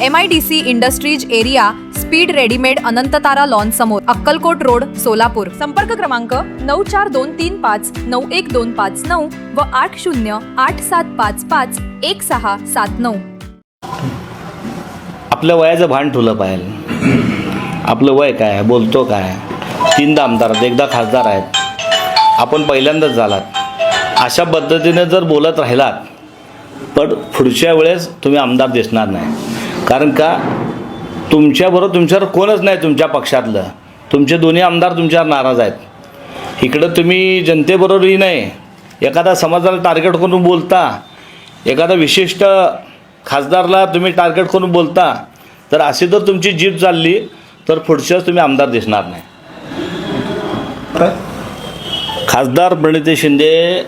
M I D C industries area speed readymade Anantatara lawn समोर Akkalkot road Solapur. संपर्क क्रमांक नऊ चार दोन तीन पाच नऊ एक दोन पाच नऊ व आठ शून्य आठ सात पाच पाच एक सहा सात नऊ. आपल्या वयाचं भान ठुलं पाहिजे आपलं वय काय बोलतो काय? तीनदा आमदार आहेत एकदा खासदार आहेत. आपण पहिल्यांदाच झालात. अशा पद्धतीने जर बोलत राहिलात पण पुढच्या वेळेस तुम्ही आमदार दिसणार नाही. कारण का? तुमच्याबरोबर तुमच्यावर कोणच नाही तुमच्या पक्षातलं. तुमचे दोन्ही आमदार तुमच्यावर नाराज आहेत. इकडं तुम्ही जनतेबरोबरही नाही. एखादा समाजाला टार्गेट करून बोलता. एखादा विशिष्ट खासदारला तुम्ही टार्गेट करून बोलता. तर अशी जर तुमची जीप चालली तर पुढच्याच तुम्ही आमदार दिसणार नाही. खासदार प्रणिती शिंदे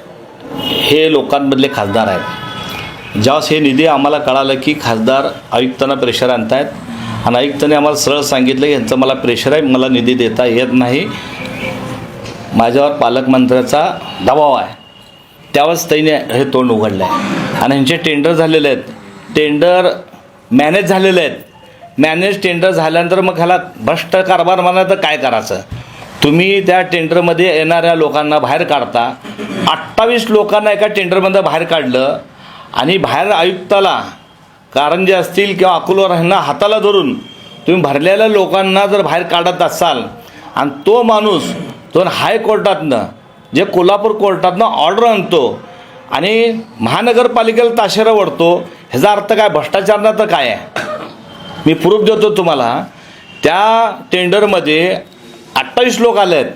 हे लोकांमधले खासदार आहेत. ज्यावेळेस हे निधी आम्हाला कळालं की खासदार आयुक्तांना प्रेशर आणतायत. आणि आयुक्तांनी आम्हाला सरळ सांगितलं की यांचं मला प्रेशर आहे मला निधी देता येत नाही. माझ्यावर पालकमंत्र्याचा दबाव आहे. त्यावेळेस त्यांनी हे तोंड उघडलं आहे आणि ह्यांचे टेंडर झालेले आहेत. टेंडर मॅनेज झालेले आहेत. मॅनेज टेंडर झाल्यानंतर मग ह्याला भ्रष्ट कारभार म्हणा तर काय करायचं? तुम्ही त्या टेंडरमध्ये येणाऱ्या लोकांना बाहेर काढता. अठ्ठावीस लोकांना एका टेंडरमधनं बाहेर काढलं. आणि बाहेर आयुक्ताला कारंजे असतील किंवा अकोलवर ह्यांना हाताला धरून तुम्ही भरलेल्या लोकांना जर बाहेर काढत असाल आणि तो माणूस तो हायकोर्टातनं जे कोल्हापूर कोर्टातनं ऑर्डर आणतो आणि महानगरपालिकेला ताशेरा ओढतो ह्याचा अर्थ काय? भ्रष्टाचार तर काय आहे? मी प्रूफ देतो तुम्हाला. त्या टेंडरमध्ये अठ्ठावीस लोक आले आहेत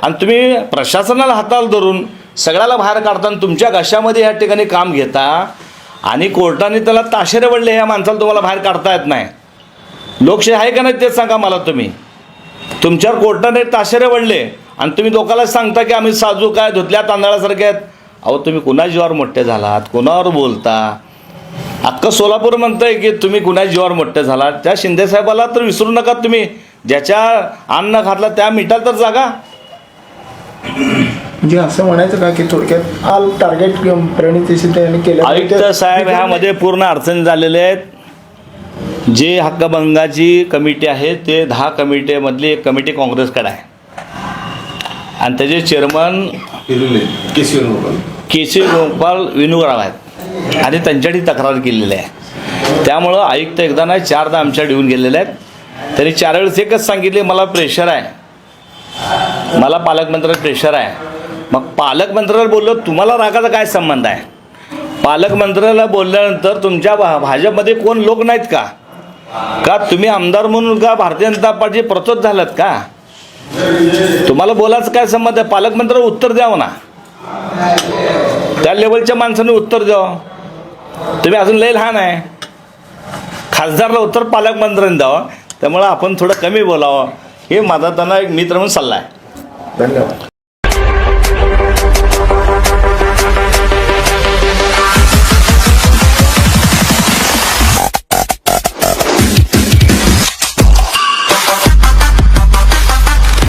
आणि तुम्ही प्रशासनाला हाताला धरून सगळ्याला बाहेर काढताना तुमच्या घशामध्ये या ठिकाणी काम घेता आणि कोर्टाने त्याला ताशेरे वडले ह्या माणसाला तुम्हाला बाहेर काढता येत नाही. लोकशाही आहे का नाही तेच सांगा मला तुम्ही. तुमच्यावर कोर्टाने ताशेरे वडले आणि तुम्ही लोकांना सांगता की आम्ही साजू काय धुतल्या तांदळासारखे आहेत. अहो तुम्ही कुणा जीवावर मोठे झालात? कुणावर बोलता? अख्खं सोलापूर म्हणतंय की तुम्ही कुणा जीवावर मोठे झालात? त्या शिंदेसाहेबाला तर विसरू नका तुम्ही. ज्याच्या अन्न घातला त्या मिठाला तर जागा. म्हणजे असं म्हणायचं का की थोडक्यात आल टार्गेट प्रणिती शिंदे यांनी केलं आयुक्त साहेब ह्यामध्ये पूर्ण अडचणी झालेले आहेत. जे हक्कभंगाची कमिटी आहे ते दहा कमिटीमधली एक कमिटी काँग्रेसकडे आहे. आणि त्याचे chairman K C Gopal Vinurao आहेत. आणि त्यांच्यासाठी तक्रार केलेली आहे. त्यामुळं आयुक्त एकदा नाही चारदा आमच्या येऊन गेलेले आहेत. त्यांनी चार वेळेस एकच सांगितले मला प्रेशर आहे. मला पालकमंत्र्याला प्रेशर आहे. मग पालकमंत्र्याला बोललो तुम्हाला रागाचा काय संबंध आहे? पालकमंत्र्याला बोलल्यानंतर तुमच्या भा भाजपमध्ये कोण लोक नाहीत का? का तुम्ही आमदार म्हणून का भारतीय जनता पार्टी प्रचोद झालात का? तुम्हाला बोलायचं काय संबंध आहे? पालकमंत्र्याला उत्तर द्यावं ना. त्या लेवलच्या माणसाने उत्तर द्यावं. तुम्ही अजून लय लहान आहे. खासदारला उत्तर पालकमंत्र्यांनी द्यावं. त्यामुळं आपण थोडं कमी बोलावं. हे माझा त्यांना एक मित्र म्हणून सल्ला आहे. धन्यवाद.